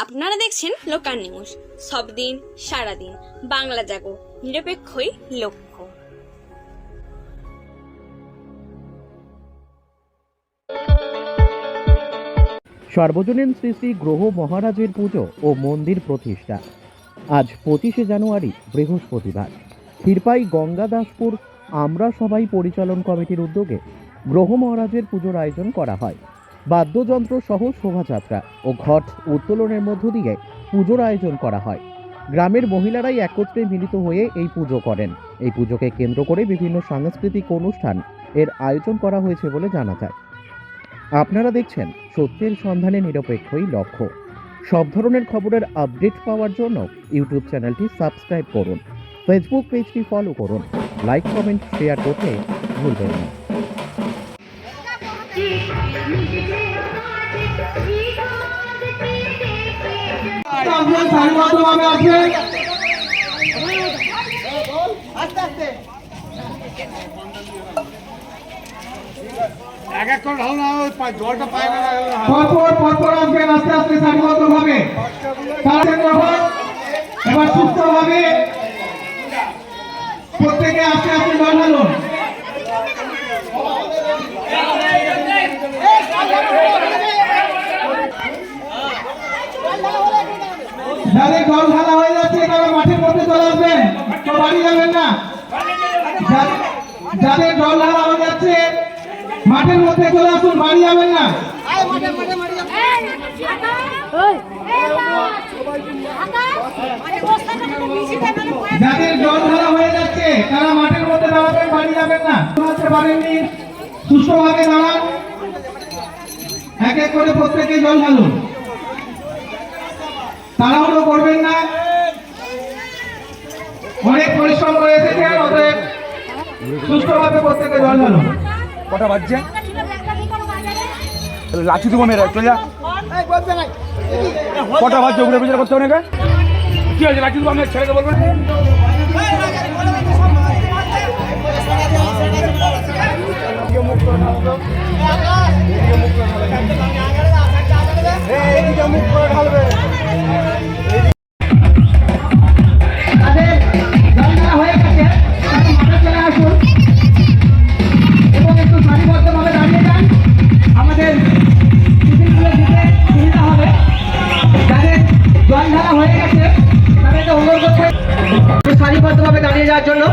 আপনারা দেখছেন local news. সব দিন সারাদিন, বাংলা জাগো, নিরপেক্ষই লক্ষ্য। সর্বজনীন শ্রী শ্রী গ্রহ মহারাজের পুজো ও মন্দির প্রতিষ্ঠা। আজ পঁচিশে জানুয়ারি, বৃহস্পতিবার। ক্ষীরপাই গঙ্গাদাসপুর আমরা সবাই পরিচালন কমিটির উদ্যোগে গ্রহ মহারাজের পুজোর আয়োজন করা হয়। বাদ্যযন্ত্র সহ শোভাযাত্রা ও ঘট উত্তোলনের মধ্য দিয়ে পুজোর আয়োজন করা হয়। গ্রামের মহিলারাই একত্রে মিলিত হয়ে এই পুজো করেন। এই পুজোকে কেন্দ্র করে বিভিন্ন সাংস্কৃতিক অনুষ্ঠান এর আয়োজন করা হয়েছে বলে জানা যায়। আপনারা দেখছেন সত্যের সন্ধানে নিরপেক্ষই লক্ষ্য। সব ধরনের খবরের আপডেট পাওয়ার জন্য ইউটিউব চ্যানেলটি সাবস্ক্রাইব করুন। ফেসবুক পেজটি ফলো করুন। লাইক, কমেন্ট, শেয়ার করতে ভুলবেন না। আসবেন সারিবদ্ধভাবে আসবেন এক এক করে ঢালো আস্তে আস্তে সারিবদ্ধভাবে তাড়াতাড়ি যখন এবার সুস্থভাবে প্রত্যেকে আস্তে আস্তে জল ঢালুন যাদের জল ঢালা হয়ে যাচ্ছে তারা মাঠের মধ্যে চলে আসবেন। তো বাড়ি যাবেন না। যাদের- জল ঢালা হয়ে যাচ্ছে, মাঠের মধ্যে চলে আসুন, বাড়ি যাবেন না। যাদের জল ঢালা হয়ে যাচ্ছে, তারা মাঠের মধ্যে দাঁড়াবেন, বাড়ি যাবেন না। দাঁড়াতে পারেননি। সুস্থভাবে দাঁড়ান। এক এক করে প্রত্যেকে জল ঢালুন। তাড়াহুড়ো করবেন না। অনেক পরিশ্রম করে এসেছেন অতএব সুস্থভাবে প্রত্যেকে জল ঢালুন কটা বাজছে? লাঠি দেবো মেয়েরা, চলে যা। কটা বাজছে? ওগুলো বিচার করতে হবে কি আছে লাঠি দিব, আমি ছেড়ে বলবেন তাদেরকে অনুরোধ করছে একটু সারিবদ্ধভাবে দাঁড়িয়ে যাওয়ার জন্য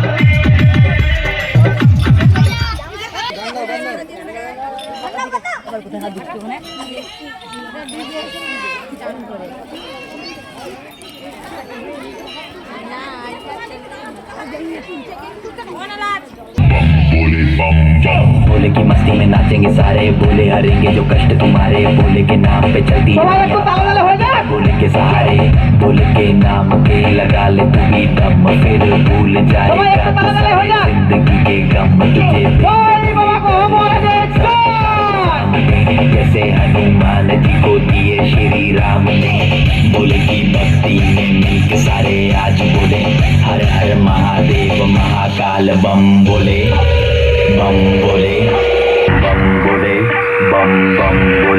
बोले की मस्ती में नाचेंगे सारे बोले हरेंगे जो कष्ट तुम्हारे बोले के नाम पे चलती है बोल के सहारे बोल के नाम के लगा ले तू भी दम फिर भूल जाएगा तो ज़िंदगी के गम तुझे जैसे हनुमान जी को दिए श्री राम ने की भक्ति में सारे आज बोले हर हर महादेव महाकाल बम बोले बम बोले बम बोले बम बम बोले।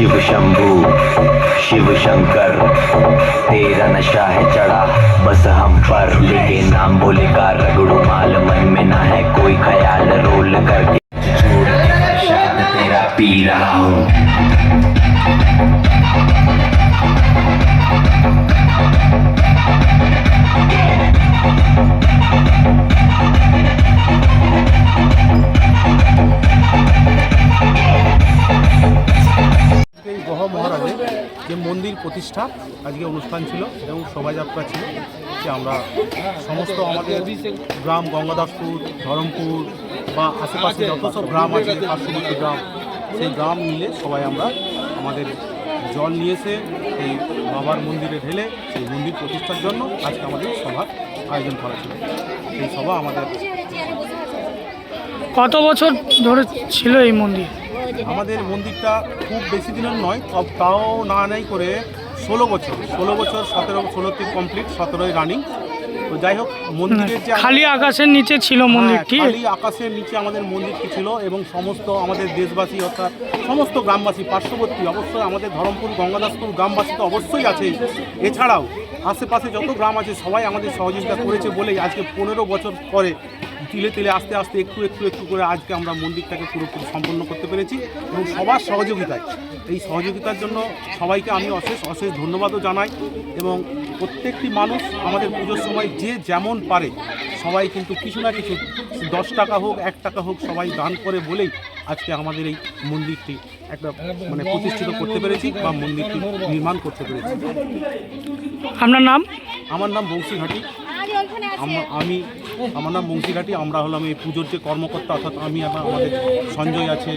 शिव शंभू, शिव शंकर, तेरा नशा है चढ़ा, बस हम पर लेके नाम बोले का रगड़ू माल, मन में ना है कोई ख्याल, रोल करके। छोड़ तेरा पी रहा हूँ। প্রতিষ্ঠা, আজকে অনুষ্ঠান ছিল এবং শোভাযাত্রা ছিল, যে আমরা সমস্ত আমাদের গ্রাম গঙ্গাদাসপুর ধরমপুর বা আশেপাশে যত সব গ্রাম আছে, পার্শ্ববর্তী গ্রাম, সেই গ্রাম মিলে সবাই আমরা আমাদের জল নিয়ে এসে এই বাবার মন্দিরে ঢেলে, সেই মন্দির প্রতিষ্ঠার জন্য আজকে আমাদের সভার আয়োজন করা ছিল। সেই সভা আমাদের কত বছর ধরে ছিল এই মন্দির? আমাদের মন্দিরটা খুব বেশি দিনের নয়, তাও না নাই করে ষোলো বছর ষোলো বছর, সতেরো ষোলোটি কমপ্লিট সতেরোই রানিং তো যাই হোক মন্দিরের যে খালি আকাশের নিচে ছিল মন্দিরটি। হ্যাঁ, খালি আকাশের নিচে আমাদের মন্দিরটি ছিল এবং সমস্ত আমাদের দেশবাসী অর্থাৎ সমস্ত গ্রামবাসী পার্শ্ববর্তী অবশ্যই আমাদের ধরমপুর গঙ্গাদাসপুর গ্রামবাসী তো অবশ্যই আছে। এছাড়াও আশেপাশে যত গ্রাম আছে সবাই আমাদের সহযোগিতা করেছে বলেই আজকে পনেরো বছর পরে তিলে তিলে আস্তে আস্তে একটু একটু একটু করে আজকে আমরা মন্দিরটাকে পুরোপুরি সম্পন্ন করতে পেরেছি এবং সবার সহযোগিতায়। এই সহযোগিতার জন্য সবাইকে আমি অশেষ অশেষ ধন্যবাদও জানাই এবং প্রত্যেকটি মানুষ আমাদের পুজোর সময় যে যেমন পারে সবাই কিন্তু কিছু না কিছু দশ টাকা হোক এক টাকা হোক সবাই দান করে বলেই আজকে আমাদের এই মন্দিরটি একটা মানে প্রতিষ্ঠিত করতে পেরেছি বা মন্দিরটি নির্মাণ করতে পেরেছি। আপনার নাম? আমার নাম বংশীঘাটি আমি আমার নাম বংশীঘাটি আমরা হলাম এই পুজোর যে কর্মকর্তা অর্থাৎ আমি আমাদের সঞ্জয় আছে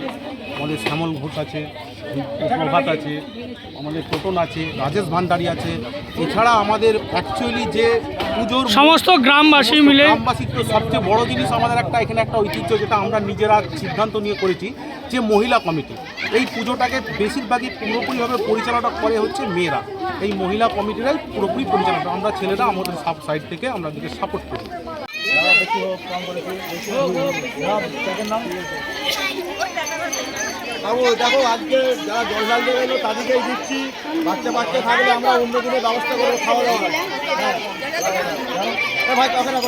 আমাদের শ্যামল ঘোষ আছে প্রভাত আছে আমাদের টোটন আছে রাজেশ ভান্ডারী আছে। এছাড়া আমাদের অ্যাকচুয়ালি যে পুজোর সমস্ত গ্রামবাসী মিলে গ্রামবাসীর তো সবচেয়ে বড় জিনিস আমাদের একটা এখানে একটা ঐতিহ্য যেটা আমরা নিজেরা সিদ্ধান্ত নিয়ে করেছি যে মহিলা কমিটি। এই পুজোটাকে বেশিরভাগই পুরোপুরিভাবে পরিচালনা করে হচ্ছে মেয়েরা। এই মহিলা কমিটিরাই পুরোপুরি পরিচালনা আমরা ছেলেরা আমাদের সাব সাইড থেকে আমরা দিকে সাপোর্ট করি। বাবু, দেখো, আজকে যারা জল ঢালতে গেলো, তাদেরকেই দিচ্ছি। বাচ্চা বাচ্চা থাকলে আমরা অন্য দিনের ব্যবস্থা করব, খাওয়া দাওয়া হ্যাঁ। ভাই কাকে না